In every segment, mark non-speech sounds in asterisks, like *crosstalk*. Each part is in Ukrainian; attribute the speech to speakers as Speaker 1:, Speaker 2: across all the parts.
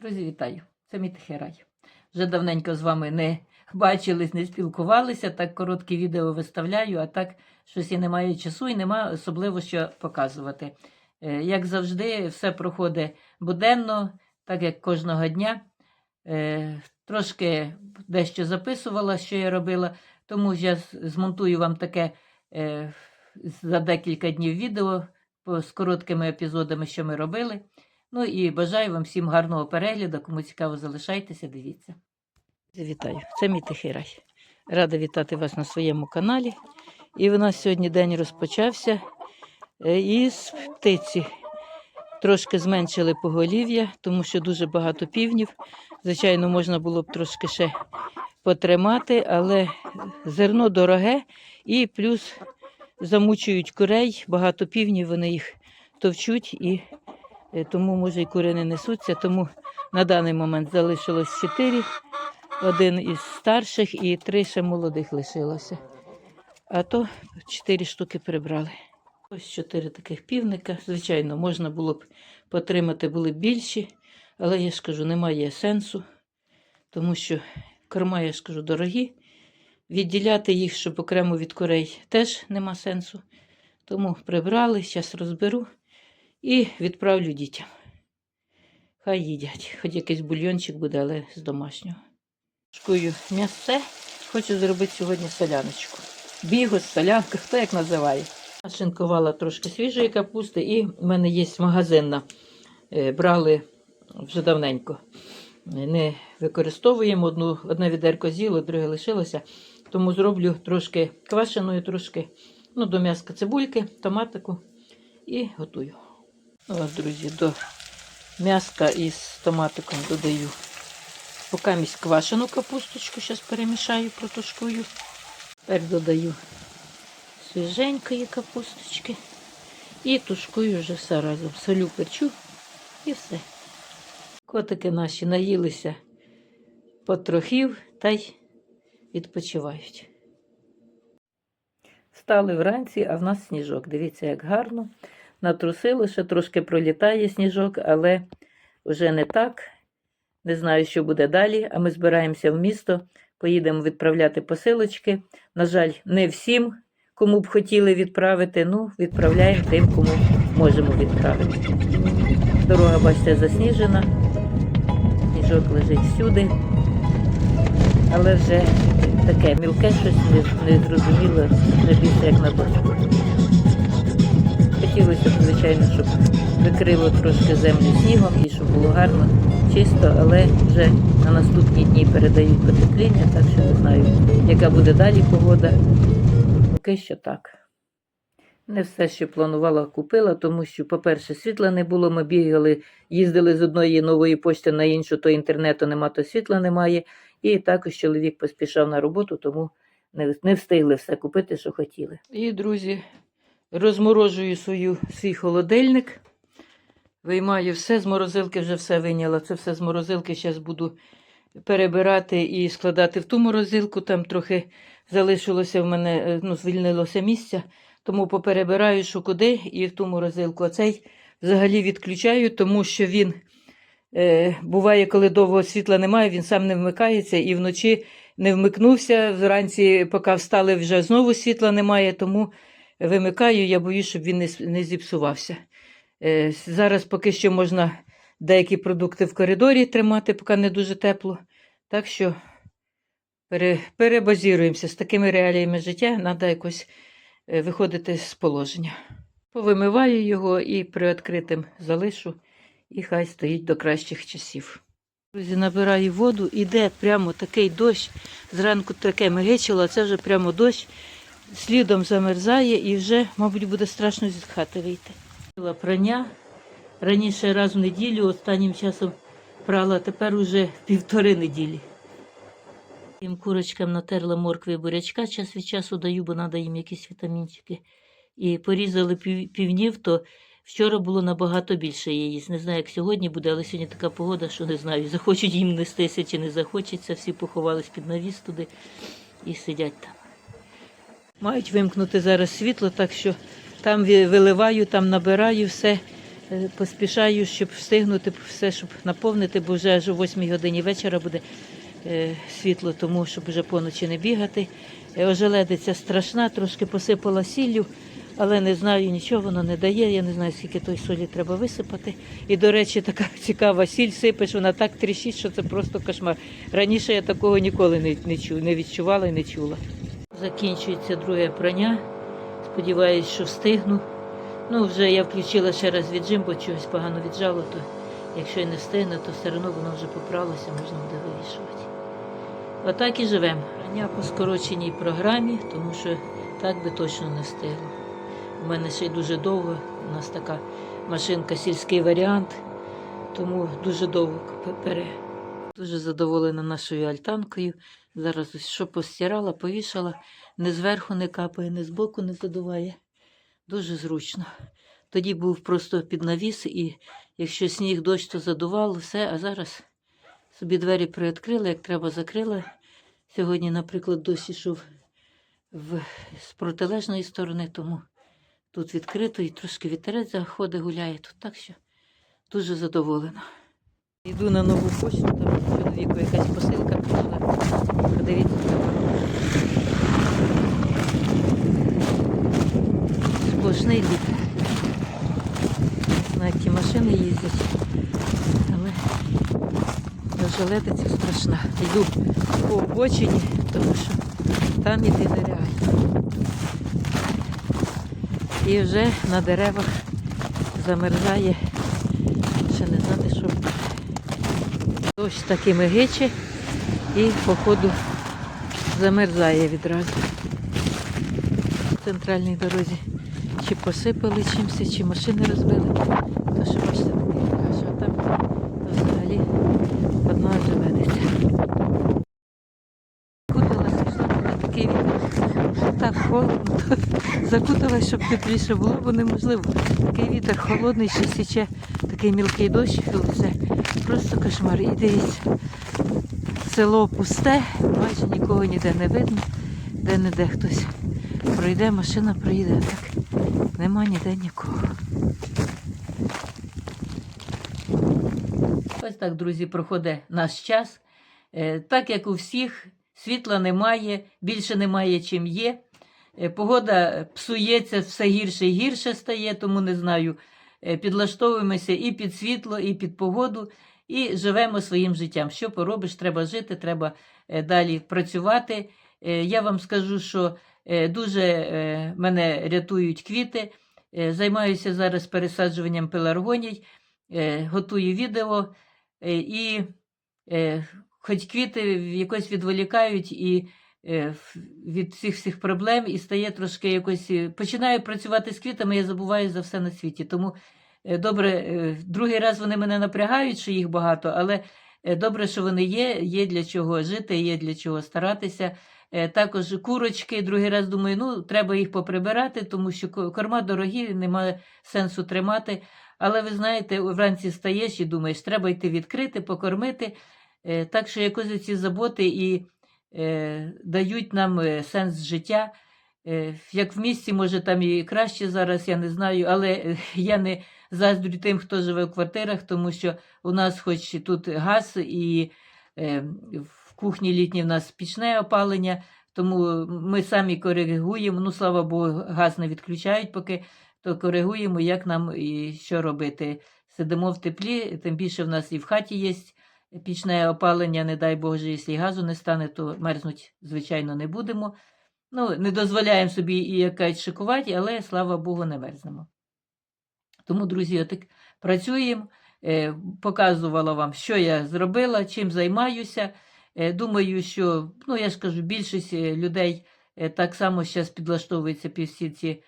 Speaker 1: Друзі, вітаю! Це мій тихий. Вже давненько з вами не бачились, не спілкувалися. Так короткі відео виставляю, а так щось і немає часу, і немає особливо що показувати. Е, Як завжди, все проходить буденно, так як кожного дня. Е, Трошки дещо записувала, що я робила, тому я змонтую вам таке е, за декілька днів відео з короткими епізодами, що ми робили. Ну і бажаю вам всім гарного перегляду. Кому цікаво, залишайтеся, дивіться. Вітаю, це мій тихий рай. Рада вітати вас на своєму каналі. І в нас сьогодні день розпочався е, із птиці. Трошки зменшили поголів'я, тому що дуже багато півнів. Звичайно, можна було б трошки ще потримати, але зерно дороге і плюс замучують курей, багато півнів, вони їх товчуть і тому, може, і кури не несуться. Тому на даний момент залишилось чотири, один із старших і три ще молодих лишилося. А то чотири штуки прибрали. Ось чотири таких півника. Звичайно, можна було б потримати, були б більші, але я ж кажу, немає сенсу, тому що корма, я ж кажу, дорогі. Відділяти їх, щоб окремо від курей, теж нема сенсу. Тому прибрали, зараз розберу і відправлю дітям. Хай їдять. Хоч якийсь бульйончик буде, але з домашнього. Шкую м'ясце. Хочу зробити сьогодні соляночку. Бігос, солянка, хто як називає. Шинкувала трошки свіжої капусти, і в мене є магазинна. Е, Брали вже давненько. Не використовуємо одну, одне відерко з'їло, друге лишилося. Тому зроблю трошки квашеної, трошки ну, до м'яска цибульки, томатику і готую. Ну, Ось, друзі, до м'яска із томатиком додаю поки квашену капусточку, зараз перемішаю, протушкую. Тепер додаю свіженької капусточки і тушкую вже все разом. Солю перчу і все. Котики наші наїлися потрохів та й відпочивають. Встали вранці, а в нас сніжок. Дивіться, як гарно. Натрусило, ще трошки пролітає сніжок, але вже не так. Не знаю, що буде далі, а ми збираємося в місто, поїдемо відправляти посилочки. На жаль, не всім, кому б хотіли відправити, ну, відправляємо тим, кому можемо відправити. Дорога, бачите, засніжена, сніжок лежить всюди, але вже таке мілке щось не, зрозуміло, не більше як на дошку. Хотілося б, звичайно, щоб викрило трошки землю снігом і щоб було гарно, чисто, але вже на наступні дні передають потепління, так що не знаю, яка буде далі погода. Поки що так. Не все, що планувала, купила, тому що, по-перше, світла не було. Ми бігали, їздили з одної нової пошти на іншу, то інтернету нема, то світла немає. І також чоловік поспішав на роботу, тому не встигли все купити, що хотіли. І, друзі, розморожую свою, свій холодильник. Виймаю все, з морозилки вже все вийняла. Це все з морозилки зараз буду перебирати і складати в ту морозилку. Там трохи залишилося в мене, е, ну, звільнилося місця, тому поперебираю, що куди, і в ту морозилку. А цей взагалі відключаю, тому що він е, буває, коли довго світла немає, він сам не вмикається і вночі не вмикнувся. Вранці, поки встали, вже знову світла немає, тому вимикаю, я боюсь, щоб він не, не зіпсувався. Е, Зараз поки що можна деякі продукти в коридорі тримати, поки не дуже тепло. Так що пере, перебазіруємося з такими реаліями життя, треба якось е, виходити з положення. Повимиваю його і при відкритим залишу, і хай стоїть до кращих часів. Друзі, набираю воду, іде прямо такий дощ. Зранку таке мигичило, а це вже прямо дощ. Слідом замерзає і вже, мабуть, буде страшно з хати вийти. Прання раніше раз в неділю, останнім часом прала, тепер уже півтори неділі. Тим курочкам натерла моркви і бурячка, час від часу даю, бо треба їм якісь вітамінчики. І порізали пів, півнів, то вчора було набагато більше яєць. Не знаю, як сьогодні буде, але сьогодні така погода, що не знаю, захочуть їм нестися чи не захочеться. Всі поховались під навіс туди і сидять там. Мають вимкнути зараз світло, так що там виливаю, там набираю все. Е, Поспішаю, щоб встигнути все, щоб наповнити, бо вже аж о 8 годині вечора буде е, світло, тому щоб вже поночі не бігати. Е, Ожеледиця страшна, трошки посипала сіллю, але не знаю нічого, воно не дає. Я не знаю, скільки той солі треба висипати. І, до речі, така *laughs* цікава сіль сипеш, вона так тріщить, що це просто кошмар. Раніше я такого ніколи не, не, чу, не відчувала і не чула. Закінчується друге прання. Сподіваюсь, що встигну. Ну, вже я включила ще раз віджим, бо чогось погано віджало, то якщо і не встигне, то все одно воно вже поправилося, можна буде вирішувати. Отак і живемо. Рання по скороченій програмі, тому що так би точно не встигло. У мене ще й дуже довго, у нас така машинка, сільський варіант, тому дуже довго бере. Дуже задоволена нашою альтанкою. Зараз ось що постирала, повішала, не зверху не капає, не збоку не задуває. Дуже зручно. Тоді був просто під навіс, і якщо сніг дощ, то задувало все, а зараз собі двері приоткрила, як треба закрила. Сьогодні, наприклад, дощ ішов в, з протилежної сторони, тому тут відкрито і трошки вітерець заходить, гуляє тут. Так що дуже задоволена. Йду на нову почту, там чоловіку якась посилка прийшла. Подивіться, сплошний лід. На які машини їздять, але ожеледиця страшна. Йду по обочині, тому що там іти нереально. І вже на деревах замерзає. Ще не знати, що буде. Дощ такими гиче і, походу, замерзає відразу. В центральній дорозі чи посипали чимось, чи машини розбили. То що бачите, каша, а там то взагалі одна живедеться. Закуталася, йшла на такий вітер, так холодно, *laughs* то закуталась, щоб тепліше було, бо неможливо. Такий вітер холодний, ще січе такий мілкий дощ, це просто кошмар. І дивіться, село пусте, майже нікого ніде не видно, де-не-де хтось пройде, машина проїде, а так нема ніде нікого. Ось так, друзі, проходить наш час. Е, Так як у всіх, світла немає, більше немає, чим є. Е, Погода псується, все гірше і гірше стає, тому не знаю. Е, Підлаштовуємося і під світло, і під погоду, і живемо своїм життям. Що поробиш, треба жити, треба е, далі працювати. Е, Я вам скажу, що е, дуже мене рятують квіти. Займаюся зараз пересаджуванням пеларгоній, готую відео і хоч квіти якось відволікають і від цих всіх проблем і стає трошки якось. Починаю працювати з квітами, я забуваю за все на світі. Тому добре, е, другий раз вони мене напрягають, що їх багато, але е, добре, що вони є, є для чого жити, є для чого старатися. Е, Також курочки, другий раз думаю, ну треба їх поприбирати, тому що корма дорогі, немає сенсу тримати. Але ви знаєте, вранці стаєш і думаєш, треба йти відкрити, покормити. Е, Так що якось ці заботи і е, дають нам е, сенс життя. Е, Як в місті, може, там і краще зараз, я не знаю, але е, я не заздрю тим, хто живе в квартирах, тому що у нас хоч тут газ і е, в кухні літній в нас пічне опалення, тому ми самі коригуємо. Ну, слава Богу, газ не відключають поки, то коригуємо, як нам і що робити. Сидимо в теплі, тим більше в нас і в хаті є пічне опалення, не дай Боже, якщо газу не стане, то мерзнуть, звичайно, не будемо. Ну, не дозволяємо собі і якась шикувати, але слава Богу, не мерзнемо. Тому, друзі, отак працюємо. Е, Показувала вам, що я зробила, чим займаюся. Е, Думаю, що, ну я ж кажу, більшість е, людей так само зараз підлаштовується під всі ці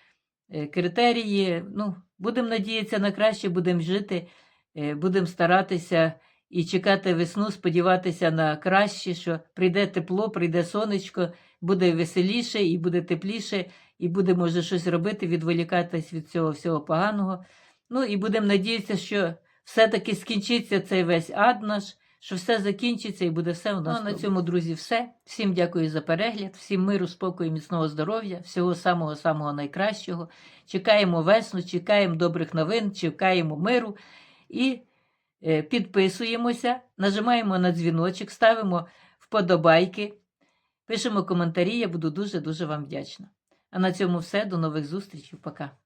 Speaker 1: критерії. Ну, будемо надіятися на краще, будемо жити, будемо старатися і чекати весну, сподіватися на краще, що прийде тепло, прийде сонечко, буде веселіше і буде тепліше, і буде, може, щось робити, відволікатись від цього всього поганого. Ну і будемо надіятися, що все-таки скінчиться цей весь ад наш, що все закінчиться і буде все у нас. Ну, на цьому, друзі, все. Всім дякую за перегляд, всім миру, спокою, міцного здоров'я, всього самого самого найкращого. Чекаємо весну, чекаємо добрих новин, чекаємо миру і е, підписуємося, нажимаємо на дзвіночок, ставимо вподобайки, пишемо коментарі. Я буду дуже дуже вам вдячна. А на цьому все. До нових зустрічей. Пока.